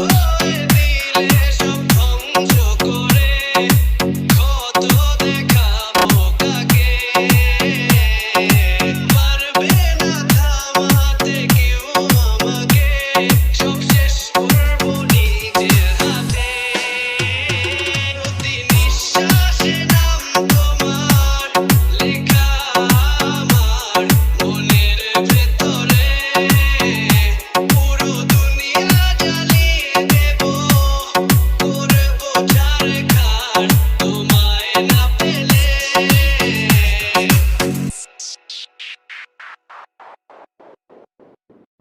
দিলে সব